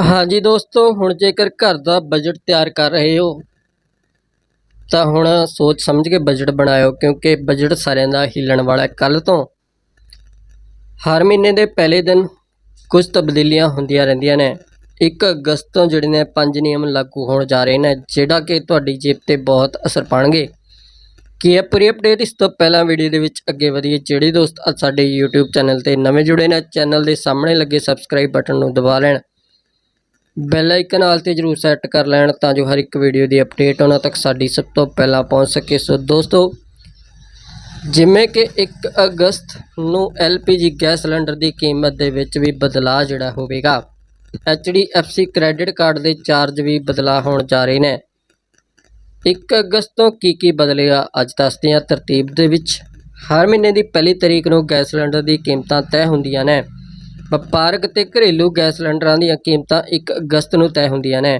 ਹਾਂਜੀ ਦੋਸਤੋ, ਹੁਣ ਜੇਕਰ ਘਰ ਦਾ ਬਜਟ ਤਿਆਰ ਕਰ ਰਹੇ ਹੋ, ਤਾਂ ਹੁਣ ਸੋਚ ਸਮਝ ਕੇ ਬਜਟ ਬਣਾਇਓ, ਕਿਉਂਕਿ ਬਜਟ ਸਾਰਿਆਂ ਦਾ ਹਿੱਲਣ ਵਾਲਾ ਹੈ। ਕੱਲ ਤੋਂ ਹਰ ਮਹੀਨੇ ਦੇ ਪਹਿਲੇ ਦਿਨ ਕੁਝ ਤਬਦੀਲੀਆਂ ਹੁੰਦੀਆਂ ਰਹਿੰਦੀਆਂ ਨੇ। 1 ਅਗਸਤ ਤੋਂ ਜਿਹੜੇ ਨੇ ਪੰਜ ਨਿਯਮ ਲਾਗੂ ਹੋਣ ਜਾ ਰਹੇ ਨੇ, ਜਿਹੜਾ ਕਿ ਤੁਹਾਡੀ ਜੇਬ ਤੇ ਬਹੁਤ ਅਸਰ ਪਾਣਗੇ। ਕੀ ਹੈ ਪੂਰੀ ਅਪਡੇਟ ਇਸ ਤੋਂ ਪਹਿਲਾਂ ਵੀਡੀਓ ਦੇ ਵਿੱਚ ਅੱਗੇ ਵਧੀਏ? ਜਿਹੜੇ ਦੋਸਤ ਸਾਡੇ YouTube ਚੈਨਲ ਤੇ ਨਵੇਂ ਜੁੜੇ ਨੇ, ਚੈਨਲ ਦੇ ਸਾਹਮਣੇ ਲੱਗੇ ਸਬਸਕ੍ਰਾਈਬ ਬਟਨ ਨੂੰ ਦਬਾ ਲੈਣ। ਬੈਲ ਆਈਕਨ ਨਾਲ ਤੇ ਜਰੂਰ ਸੈੱਟ ਕਰ ਲੈਣ ਤਾਂ ਜੋ ਹਰ ਇੱਕ ਵੀਡੀਓ ਦੀ ਅਪਡੇਟ ਉਹਨਾਂ ਤੱਕ ਸਾਡੀ ਸਭ ਤੋਂ ਪਹਿਲਾਂ ਪਹੁੰਚ ਸਕੇ। ਸੋ ਦੋਸਤੋ, ਜਿਵੇਂ ਕਿ 1 ਅਗਸਤ ਨੂੰ LPG ਗੈਸ ਸਿਲੰਡਰ ਦੀ ਕੀਮਤ ਦੇ ਵਿੱਚ ਵੀ ਬਦਲਾਅ ਜਿਹੜਾ ਹੋਵੇਗਾ HDFC ਕ੍ਰੈਡਿਟ ਕਾਰਡ ਦੇ ਚਾਰਜ ਵੀ ਬਦਲਾਅ ਹੋਣ ਜਾ ਰਹੇ ਨੇ। 1 ਅਗਸਤ ਤੋਂ ਕੀ ਕੀ ਬਦਲੇਗਾ, ਅੱਜ ਦੱਸਦੇ ਹਾਂ। ਤਰਤੀਬ ਦੇ ਵਿੱਚ ਹਰ ਮਹੀਨੇ ਦੀ ਪਹਿਲੀ ਤਰੀਕ ਨੂੰ ਗੈਸ ਸਿਲੰਡਰ ਦੀ ਕੀਮਤਾਂ ਤੈਅ ਹੁੰਦੀਆਂ ਨੇ। ਵਪਾਰਕ ਤੇ ਘਰੇਲੂ ਗੈਸ ਸਿਲੰਡਰਾਂ ਦੀਆਂ ਕੀਮਤਾਂ 1 ਅਗਸਤ ਨੂੰ ਤੈਅ ਹੁੰਦੀਆਂ ਨੇ।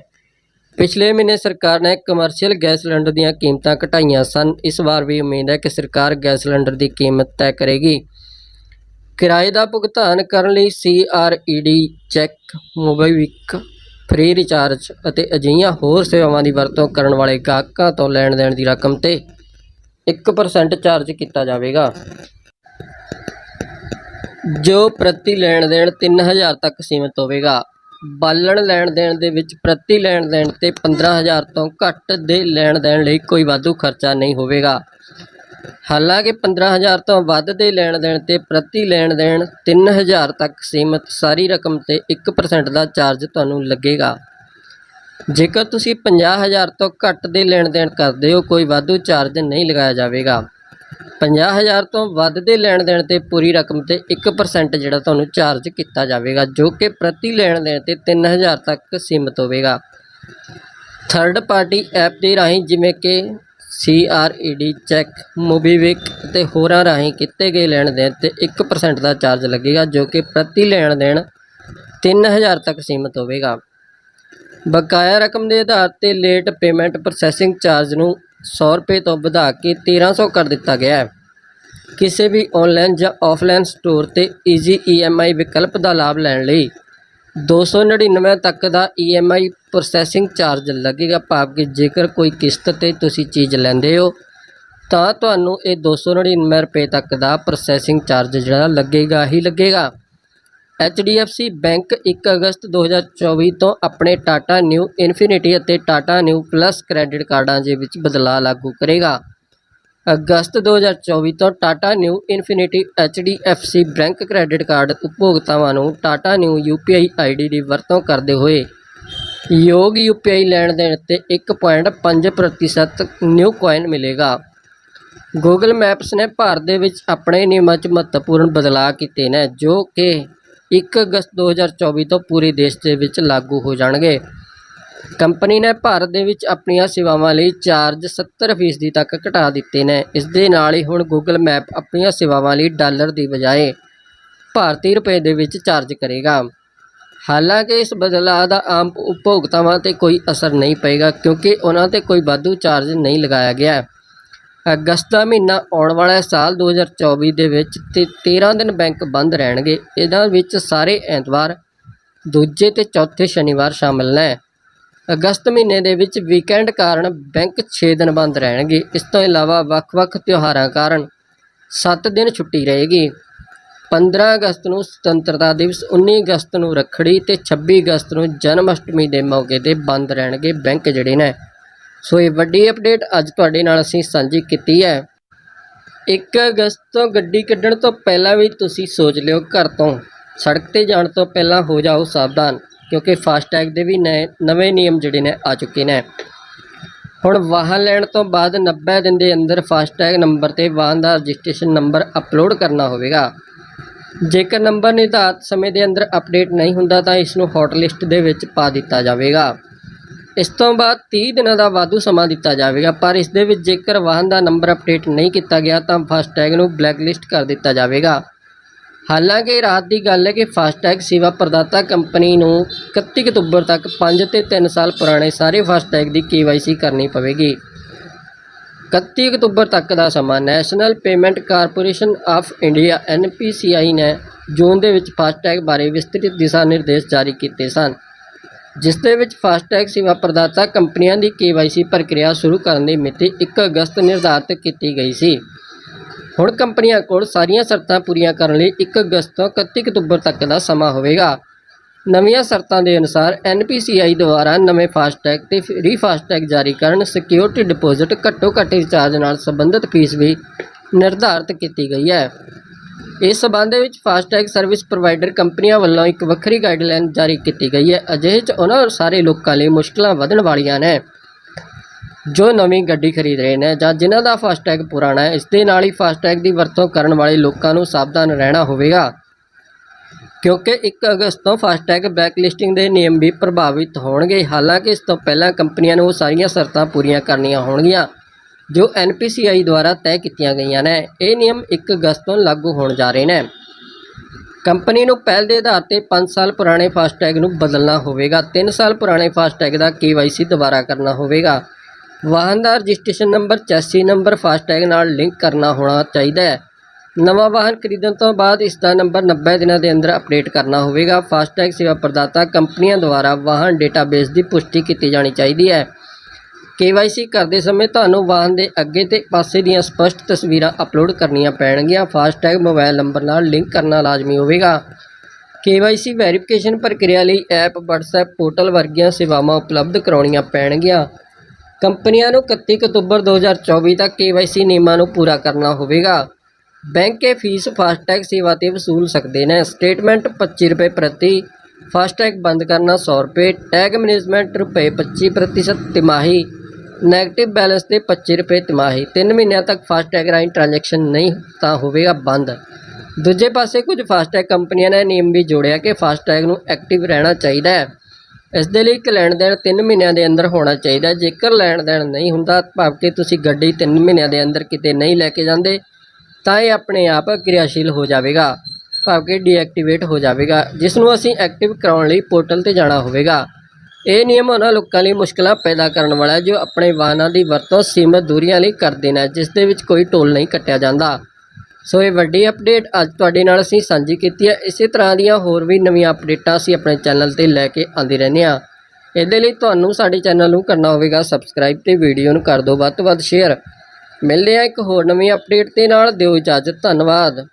ਪਿਛਲੇ ਮਹੀਨੇ ਸਰਕਾਰ ਨੇ ਕਮਰਸ਼ੀਅਲ ਗੈਸ ਸਿਲੰਡਰ ਦੀਆਂ ਕੀਮਤਾਂ ਘਟਾਈਆਂ ਸਨ। ਇਸ ਵਾਰ ਵੀ ਉਮੀਦ ਹੈ ਕਿ ਸਰਕਾਰ ਗੈਸ ਸਿਲੰਡਰ ਦੀ ਕੀਮਤ ਤੈਅ ਕਰੇਗੀ। ਕਿਰਾਏ ਦਾ ਭੁਗਤਾਨ ਕਰਨ ਲਈ CRED check MobiKwik free recharge ਅਤੇ ਅਜਿਹੀਆਂ ਹੋਰ ਸੇਵਾਵਾਂ ਦੀ ਵਰਤੋਂ ਕਰਨ ਵਾਲੇ ਗਾਹਕਾਂ ਤੋਂ ਲੈਣ ਦੇਣ ਦੀ ਰਕਮ ਤੇ 1% ਚਾਰਜ ਕੀਤਾ ਜਾਵੇਗਾ। ਜੋ ਪ੍ਰਤੀ ਲੈਣ ਦੇਣ 3000 ਤੱਕ ਸੀਮਿਤ ਹੋਵੇਗਾ। ਬਾਲਣ ਲੈਣ ਦੇਣ ਦੇ ਵਿੱਚ ਪ੍ਰਤੀ ਲੈਣ ਦੇਣ ਤੇ 15000 ਤੋਂ ਘੱਟ ਦੇ ਲੈਣ ਦੇਣ ਲਈ ਕੋਈ ਵਾਧੂ ਖਰਚਾ ਨਹੀਂ ਹੋਵੇਗਾ। ਹਾਲਾਂਕਿ 15000 ਤੋਂ ਵੱਧ ਦੇ ਲੈਣ ਦੇਣ ਤੇ ਪ੍ਰਤੀ ਲੈਣ ਦੇਣ 3000 ਤੱਕ ਸੀਮਿਤ ਸਾਰੀ ਰਕਮ ਤੇ 1% ਦਾ ਚਾਰਜ ਤੁਹਾਨੂੰ ਲੱਗੇਗਾ। ਜੇਕਰ ਤੁਸੀਂ 50000 ਤੋਂ ਘੱਟ ਦੇ ਲੈਣ ਦੇਣ ਕਰਦੇ ਹੋ, ਕੋਈ ਵਾਧੂ ਚਾਰਜ ਨਹੀਂ ਲਗਾਇਆ ਜਾਵੇਗਾ। 50000 ਤੋਂ ਵੱਧ ਦੇ ਲੈਣ ਦੇਣ ਤੇ ਪੂਰੀ ਰਕਮ ਤੇ 1% ਜਿਹੜਾ ਤੁਹਾਨੂੰ ਚਾਰਜ ਕੀਤਾ ਜਾਵੇਗਾ, ਜੋ ਕਿ ਪ੍ਰਤੀ ਲੈਣ ਦੇਣ ਤੇ 3000 ਤੱਕ ਸੀਮਿਤ ਹੋਵੇਗਾ। ਥਰਡ ਪਾਰਟੀ ਐਪ ਦੇ ਰਾਹੀਂ ਜਿਵੇਂ ਕਿ CRED ਚੈੱਕ ਮੋਬੀਵਿਕ ਅਤੇ ਹੋਰਾਂ ਰਾਹੀਂ ਕੀਤੇ ਗਏ ਲੈਣ ਦੇਣ ਤੇ 1% ਦਾ ਚਾਰਜ ਲੱਗੇਗਾ, ਜੋ ਕਿ ਪ੍ਰਤੀ ਲੈਣ ਦੇਣ 3000 ਤੱਕ ਸੀਮਿਤ ਹੋਵੇਗਾ। ਬਕਾਇਆ ਰਕਮ ਦੇ ਆਧਾਰ ਤੇ ਲੇਟ ਪੇਮੈਂਟ ਪ੍ਰੋਸੈਸਿੰਗ ਚਾਰਜ ਨੂੰ 100 ਰੁਪਏ ਤੋਂ ਵਧਾ ਕੇ 1300 ਕਰ ਦਿੱਤਾ ਗਿਆ ਹੈ। ਕਿਸੇ ਵੀ ਆਨਲਾਈਨ ਜਾਂ ਆਫਲਾਈਨ ਸਟੋਰ ਤੇ ਈਜ਼ੀ EMI ਵਿਕਲਪ ਦਾ ਲਾਭ ਲੈਣ ਲਈ 299 ਤੱਕ ਦਾ EMI ਪ੍ਰੋਸੈਸਿੰਗ ਚਾਰਜ ਲੱਗੇਗਾ ਭਾਵ ਕਿ ਜੇਕਰ ਕੋਈ ਕਿਸ਼ਤ ਤੇ ਤੁਸੀਂ ਚੀਜ਼ ਲੈਂਦੇ ਹੋ, ਤਾਂ ਤੁਹਾਨੂੰ ਇਹ 299 ਰੁਪਏ ਤੱਕ ਦਾ ਪ੍ਰੋਸੈਸਿੰਗ ਚਾਰਜ ਜਿਹੜਾ ਲੱਗੇਗਾ ਹੀ ਲੱਗੇਗਾ। HDFC ਬੈਂਕ 1 ਅਗਸਤ 2024 ਤੋਂ ਆਪਣੇ ਟਾਟਾ ਨਿਊ ਇਨਫਿਨਿਟੀ ਅਤੇ ਟਾਟਾ ਨਿਊ ਪਲੱਸ ਕ੍ਰੈਡਿਟ ਕਾਰਡਾਂ ਦੇ ਵਿੱਚ ਬਦਲਾਅ ਲਾਗੂ ਕਰੇਗਾ। ਅਗਸਤ 2024 ਤੋਂ Tata Neu infinity HDFC bank credit card ਉਪਭੋਗਤਾਵਾਂ ਨੂੰ ਟਾਟਾ ਨਿਊ UPI ID ਦੀ ਵਰਤੋਂ ਕਰਦੇ ਹੋਏ ਯੋਗ UPI ਲੈਣ ਦੇਣ ਤੇ 1.5% ਨਿਊ ਕੋਇਨ ਮਿਲੇਗਾ। ਗੂਗਲ ਮੈਪਸ ਨੇ ਭਾਰਤ ਦੇ ਵਿੱਚ ਆਪਣੇ ਨਿਯਮਾਂ 'ਚ ਮਹੱਤਵਪੂਰਨ ਬਦਲਾਅ ਕੀਤੇ ਨੇ, ਜੋ ਕਿ 1 ਅਗਸਤ 2024 ਤੋਂ ਪੂਰੇ ਦੇਸ਼ ਦੇ ਵਿੱਚ ਲਾਗੂ ਹੋ ਜਾਣਗੇ। ਕੰਪਨੀ ਨੇ ਭਾਰਤ ਦੇ ਵਿੱਚ ਆਪਣੀਆਂ ਸੇਵਾਵਾਂ ਲਈ ਚਾਰਜ 70% ਤੱਕ ਘਟਾ ਦਿੱਤੇ ਨੇ। ਇਸ ਦੇ ਨਾਲ ਹੀ ਹੁਣ ਗੂਗਲ ਮੈਪ ਆਪਣੀਆਂ ਸੇਵਾਵਾਂ ਲਈ ਡਾਲਰ ਦੀ ਬਜਾਏ ਭਾਰਤੀ ਰੁਪਏ ਦੇ ਵਿੱਚ ਚਾਰਜ ਕਰੇਗਾ। ਹਾਲਾਂਕਿ ਇਸ ਬਦਲਾਅ ਦਾ ਆਮ ਉਪਭੋਗਤਾਵਾਂ ਤੇ ਕੋਈ ਅਸਰ ਨਹੀਂ ਪਏਗਾ ਕਿਉਂਕਿ ਉਹਨਾਂ ਤੇ ਕੋਈ ਵਾਧੂ ਚਾਰਜ ਨਹੀਂ ਲਗਾਇਆ ਗਿਆ। ਅਗਸਤ ਦਾ ਮਹੀਨਾ ਆਉਣ ਵਾਲਾ ਹੈ। ਸਾਲ 2024 ਦੇ ਵਿੱਚ ਤੇ 13 ਦਿਨ ਬੈਂਕ ਬੰਦ ਰਹਿਣਗੇ। ਇਹਨਾਂ ਵਿੱਚ ਸਾਰੇ ਐਤਵਾਰ, ਦੂਜੇ ਤੇ ਚੌਥੇ ਸ਼ਨੀਵਾਰ ਸ਼ਾਮਲ ਨੇ। ਅਗਸਤ ਮਹੀਨੇ ਦੇ ਵਿੱਚ ਵੀਕਐਂਡ ਕਾਰਨ ਬੈਂਕ 6 ਦਿਨ ਬੰਦ ਰਹਿਣਗੇ। ਇਸ ਤੋਂ ਇਲਾਵਾ ਵੱਖ-ਵੱਖ ਤਿਉਹਾਰਾਂ ਕਾਰਨ 7 ਦਿਨ ਛੁੱਟੀ ਰਹੇਗੀ। 15 ਅਗਸਤ ਨੂੰ ਸੁਤੰਤਰਤਾ ਦਿਵਸ 19 ਅਗਸਤ ਨੂੰ ਰੱਖੜੀ ਤੇ 26 ਅਗਸਤ ਨੂੰ ਜਨਮ ਅਸ਼ਟਮੀ ਦੇ ਮੌਕੇ ਤੇ ਬੰਦ ਰਹਿਣਗੇ ਬੈਂਕ ਜਿਹੜੇ ਨੇ। ਸੋ ਇਹ ਵੱਡੀ ਅਪਡੇਟ ਅੱਜ ਤੁਹਾਡੇ ਨਾਲ ਅਸੀਂ ਸਾਂਝੀ ਕੀਤੀ ਹੈ। 1 ਅਗਸਤ ਤੋਂ ਗੱਡੀ ਕੱਢਣ ਤੋਂ ਪਹਿਲਾਂ ਵੀ ਤੁਸੀਂ ਸੋਚ ਲਿਓ ਘਰ ਤੋਂ। ਸੜਕ ਤੇ ਜਾਣ ਤੋਂ ਪਹਿਲਾਂ ਹੋ ਜਾਓ ਸਾਵਧਾਨ, ਕਿਉਂਕਿ ਫਾਸਟੈਗ ਦੇ ਵੀ ਨਵੇਂ ਨਵੇਂ ਨਿਯਮ ਜਿਹੜੇ ਨੇ ਆ ਚੁੱਕੇ ਨੇ। ਹੁਣ ਵਾਹਨ ਲੈਣ ਤੋਂ ਬਾਅਦ 90 ਦਿਨ ਦੇ ਅੰਦਰ ਫਾਸਟੈਗ ਨੰਬਰ ਤੇ ਵਾਹਨ ਦਾ ਰਜਿਸਟ੍ਰੇਸ਼ਨ ਨੰਬਰ ਅਪਲੋਡ ਕਰਨਾ ਹੋਵੇਗਾ। ਜੇਕਰ ਨੰਬਰ ਨਿਰਧਾਰਤ ਸਮੇਂ ਦੇ ਅੰਦਰ ਅਪਡੇਟ ਨਹੀਂ ਹੁੰਦਾ ਤਾਂ ਇਸ ਨੂੰ ਹੌਟ ਲਿਸਟ ਦੇ ਵਿੱਚ ਪਾ ਦਿੱਤਾ ਜਾਵੇਗਾ। ਇਸ ਤੋਂ ਬਾਅਦ 30 ਦਿਨਾਂ ਦਾ ਵਾਧੂ ਸਮਾਂ ਦਿੱਤਾ ਜਾਵੇਗਾ, ਪਰ ਇਸ ਦੇ ਵਿੱਚ ਜੇਕਰ ਵਾਹਨ ਦਾ ਨੰਬਰ ਅਪਡੇਟ ਨਹੀਂ ਕੀਤਾ ਗਿਆ ਤਾਂ ਫਾਸਟੈਗ ਨੂੰ ਬਲੈਕਲਿਸਟ ਕਰ ਦਿੱਤਾ ਜਾਵੇਗਾ। ਹਾਲਾਂਕਿ ਰਾਤ ਦੀ ਗੱਲ ਹੈ ਕਿ ਫਾਸਟੈਗ ਸੇਵਾ ਪ੍ਰਦਾਤਾ ਕੰਪਨੀ ਨੂੰ 31 ਅਕਤੂਬਰ ਤੱਕ 5 ਤੇ 3 ਸਾਲ ਪੁਰਾਣੇ ਸਾਰੇ ਫਾਸਟੈਗ ਦੀ KYC ਕਰਨੀ ਪਵੇਗੀ। 31 ਅਕਤੂਬਰ ਤੱਕ ਦਾ ਸਮਾਂ national payment corporation of India NPCI ਨੇ ਜੂਨ ਦੇ ਵਿੱਚ ਫਾਸਟੈਗ ਬਾਰੇ ਵਿਸਤ੍ਰਿਤ ਦਿਸ਼ਾ ਨਿਰਦੇਸ਼ ਜਾਰੀ ਕੀਤੇ ਸਨ। ਜਿਸ ਦੇ ਵਿੱਚ ਫਾਸਟੈਗ ਸੇਵਾ ਪ੍ਰਦਾਤਾ ਕੰਪਨੀਆਂ ਦੀ KYC ਪ੍ਰਕਿਰਿਆ ਸ਼ੁਰੂ ਕਰਨ ਦੀ ਮਿਤੀ 1 ਅਗਸਤ ਨਿਰਧਾਰਤ ਕੀਤੀ ਗਈ ਸੀ। ਹੁਣ ਕੰਪਨੀਆਂ ਕੋਲ ਸਾਰੀਆਂ ਸ਼ਰਤਾਂ ਪੂਰੀਆਂ ਕਰਨ ਲਈ 1 ਅਗਸਤ ਤੋਂ 31 ਅਕਤੂਬਰ ਤੱਕ ਦਾ ਸਮਾਂ ਹੋਵੇਗਾ। ਨਵੀਆਂ ਸ਼ਰਤਾਂ ਦੇ ਅਨੁਸਾਰ NPCI ਦੁਆਰਾ ਨਵੇਂ ਫਾਸਟੈਗ ਤੇ ਫ੍ਰੀ ਫਾਸਟੈਗ ਜਾਰੀ ਕਰਨ ਸਿਕਿਉਰਿਟੀ ਡਿਪੋਜ਼ਿਟ ਘੱਟੋ ਘੱਟ ਰਿਚਾਰਜ ਨਾਲ ਸੰਬੰਧਿਤ ਫੀਸ ਵੀ ਨਿਰਧਾਰਤ ਕੀਤੀ ਗਈ ਹੈ। ਇਸ ਸਬੰਧ ਵਿੱਚ ਫਾਸਟੈਗ ਸਰਵਿਸ ਪ੍ਰੋਵਾਈਡਰ ਕੰਪਨੀਆਂ ਵੱਲੋਂ ਇੱਕ ਵੱਖਰੀ ਗਾਈਡਲਾਈਨ ਜਾਰੀ ਕੀਤੀ ਗਈ ਹੈ। ਅਜਿਹੇ 'ਚ ਉਹਨਾਂ ਸਾਰੇ ਲੋਕਾਂ ਲਈ ਮੁਸ਼ਕਲਾਂ ਵਧਣ ਵਾਲੀਆਂ ਨੇ, ਜੋ ਨਵੀਂ ਗੱਡੀ ਖਰੀਦ ਰਹੇ ਨੇ ਜਾਂ ਜਿਨ੍ਹਾਂ ਦਾ ਫਾਸਟੈਗ ਪੁਰਾਣਾ ਹੈ। ਇਸ ਦੇ ਨਾਲ ਹੀ ਫਾਸਟੈਗ ਦੀ ਵਰਤੋਂ ਕਰਨ ਵਾਲੇ ਲੋਕਾਂ ਨੂੰ ਸਾਵਧਾਨ ਰਹਿਣਾ ਹੋਵੇਗਾ, ਕਿਉਂਕਿ 1 ਅਗਸਤ ਤੋਂ ਫਾਸਟੈਗ ਬੈਕਲਿਸਟਿੰਗ ਦੇ ਨਿਯਮ ਵੀ ਪ੍ਰਭਾਵਿਤ ਹੋਣਗੇ। ਹਾਲਾਂਕਿ ਇਸ ਤੋਂ ਪਹਿਲਾਂ ਕੰਪਨੀਆਂ ਨੂੰ ਉਹ ਸਾਰੀਆਂ ਸ਼ਰਤਾਂ ਪੂਰੀਆਂ ਕਰਨੀਆਂ ਹੋਣਗੀਆਂ। ਜੋ NPCI ਦੁਆਰਾ ਤੈਅ ਕੀਤੀਆਂ ਗਈਆਂ ਨੇ, ਇਹ ਨਿਯਮ 1 ਅਗਸਤ ਤੋਂ ਲਾਗੂ ਹੋਣ ਜਾ ਰਹੇ ਨੇ। ਕੰਪਨੀ ਨੂੰ ਪਹਿਲ ਦੇ ਆਧਾਰ ਤੇ 5 ਸਾਲ ਪੁਰਾਣੇ ਫਾਸਟੈਗ ਨੂੰ ਬਦਲਣਾ ਹੋਵੇਗਾ 3 ਸਾਲ ਪੁਰਾਣੇ ਫਾਸਟੈਗ ਦਾ KYC ਦੁਬਾਰਾ ਕਰਨਾ ਹੋਵੇਗਾ। ਵਾਹਨ ਦਾ registration number, chassis number, FASTag ਨਾਲ ਲਿੰਕ ਕਰਨਾ ਹੋਣਾ ਚਾਹੀਦਾ ਹੈ। ਨਵਾਂ ਵਾਹਨ ਖਰੀਦਣ ਤੋਂ ਬਾਅਦ ਇਸ ਦਾ ਨੰਬਰ 90 ਦਿਨਾਂ ਦੇ ਅੰਦਰ ਅਪਡੇਟ ਕਰਨਾ ਹੋਵੇਗਾ। ਫਾਸਟੈਗ ਸੇਵਾ ਪ੍ਰਦਾਤਾ ਕੰਪਨੀਆਂ ਦੁਆਰਾ ਵਾਹਨ ਡੇਟਾਬੇਸ ਦੀ ਪੁਸ਼ਟੀ ਕੀਤੀ ਜਾਣੀ ਚਾਹੀਦੀ ਹੈ। KYC ਕਰਦੇ ਸਮੇਂ ਤੁਹਾਨੂੰ ਵਾਹਨ ਦੇ ਅੱਗੇ ਤੇ ਪਾਸੇ ਦੀਆਂ ਸਪਸ਼ਟ ਤਸਵੀਰਾਂ ਅਪਲੋਡ ਕਰਨੀਆਂ ਪੈਣਗੀਆਂ। ਫਾਸਟੈਗ ਮੋਬਾਈਲ ਨੰਬਰ ਨਾਲ ਲਿੰਕ ਕਰਨਾ ਲਾਜ਼ਮੀ ਹੋਵੇਗਾ। KYC ਵੈਰੀਫਿਕੇਸ਼ਨ ਪ੍ਰਕਿਰਿਆ ਲਈ ਐਪ WhatsApp ਪੋਰਟਲ ਵਰਗੀਆਂ ਸੇਵਾਵਾਂ ਉਪਲਬਧ ਕਰਾਉਣੀਆਂ ਪੈਣਗੀਆਂ। ਕੰਪਨੀਆਂ ਨੂੰ 31 ਅਕਤੂਬਰ 2024 ਤੱਕ KYC ਨਿਯਮਾਂ ਨੂੰ ਪੂਰਾ ਕਰਨਾ ਹੋਵੇਗਾ। ਬੈਂਕ ਇਹ ਫੀਸ ਫਾਸਟੈਗ ਸੇਵਾ ਤੇ ਵਸੂਲ ਸਕਦੇ ਨੇ। ਸਟੇਟਮੈਂਟ 25 ਰੁਪਏ ਪ੍ਰਤੀ, ਫਾਸਟੈਗ ਬੰਦ ਕਰਨਾ 100 ਰੁਪਏ, ਟੈਗ ਮੈਨੇਜਮੈਂਟ ਰੁਪਏ 25% ਤਿਮਾਹੀ। ਨੈਗੇਟਿਵ ਬੈਲੈਂਸ ਤੇ 25 ਰੁਪਏ ਤਿਮਾਹੀ 3 ਮਹੀਨਿਆਂ ਤੱਕ ਫਾਸਟੈਗ ਰਾਹੀਂ ਟ੍ਰਾਂਜੈਕਸ਼ਨ ਨਹੀਂ ਤਾਂ ਹੋਵੇਗਾ ਬੰਦ। ਦੂਜੇ ਪਾਸੇ ਕੁਝ ਫਾਸਟੈਗ ਕੰਪਨੀਆਂ ਨੇ ਨਿਯਮ ਵੀ ਜੋੜਿਆ ਕਿ ਫਾਸਟੈਗ ਨੂੰ ਐਕਟਿਵ ਰਹਿਣਾ ਚਾਹੀਦਾ ਹੈ। ਇਸ ਦੇ ਲਈ ਇੱਕ ਲੈਣ ਦੇਣ 3 ਮਹੀਨਿਆਂ ਦੇ ਅੰਦਰ ਹੋਣਾ ਚਾਹੀਦਾ ਜੇਕਰ ਲੈਣ ਦੇਣ ਨਹੀਂ ਹੁੰਦਾ, ਭਾਵ ਕਿ ਤੁਸੀਂ ਗੱਡੀ 3 ਮਹੀਨਿਆਂ ਦੇ ਅੰਦਰ ਕਿਤੇ ਨਹੀਂ ਲੈ ਕੇ ਜਾਂਦੇ, ਤਾਂ ਇਹ ਆਪਣੇ ਆਪ ਕਿਰਿਆਸ਼ੀਲ ਹੋ ਜਾਵੇਗਾ, ਭਾਵ ਕਿ ਡੀਐਕਟੀਵੇਟ ਹੋ ਜਾਵੇਗਾ, ਜਿਸ ਨੂੰ ਅਸੀਂ ਐਕਟਿਵ ਕਰਾਉਣ ਲਈ ਪੋਰਟਲ ਤੇ ਜਾਣਾ ਹੋਵੇਗਾ। ਇਹ ਨਿਯਮ ਉਹਨਾਂ ਲੋਕਾਂ ਲਈ ਮੁਸ਼ਕਲਾਂ ਪੈਦਾ ਕਰਨ ਵਾਲਾ ਹੈ, ਜੋ ਆਪਣੇ ਵਾਹਨਾਂ ਦੀ ਵਰਤੋਂ ਸੀਮਤ ਦੂਰੀਆਂ ਲਈ ਕਰਦੇ ਨੇ, ਜਿਸ ਦੇ ਵਿੱਚ ਕੋਈ ਟੋਲ ਨਹੀਂ ਕੱਟਿਆ ਜਾਂਦਾ। ਸੋ ਇਹ ਵੱਡੀ ਅਪਡੇਟ ਅੱਜ ਤੁਹਾਡੇ ਨਾਲ ਅਸੀਂ ਸਾਂਝੀ ਕੀਤੀ ਹੈ। ਇਸੇ ਤਰ੍ਹਾਂ ਦੀਆਂ ਹੋਰ ਵੀ ਨਵੀਆਂ ਅਪਡੇਟਾਂ ਅਸੀਂ ਆਪਣੇ ਚੈਨਲ ਤੇ ਲੈ ਕੇ ਆਉਂਦੇ ਰਹਿੰਦੇ ਹਾਂ। ਇਹਦੇ ਲਈ ਤੁਹਾਨੂੰ ਸਾਡੇ ਚੈਨਲ ਨੂੰ ਕਰਨਾ ਹੋਵੇਗਾ ਸਬਸਕ੍ਰਾਈਬ ਤੇ ਵੀਡੀਓ ਨੂੰ ਕਰ ਦਿਓ ਵੱਧ ਤੋਂ ਵੱਧ ਸ਼ੇਅਰ। ਮਿਲਦੇ ਹਾਂ ਇੱਕ ਹੋਰ ਨਵੀਂ ਅਪਡੇਟ ਦੇ ਨਾਲ। ਦਿਓ ਇਜਾਜ਼ਤ, ਧੰਨਵਾਦ।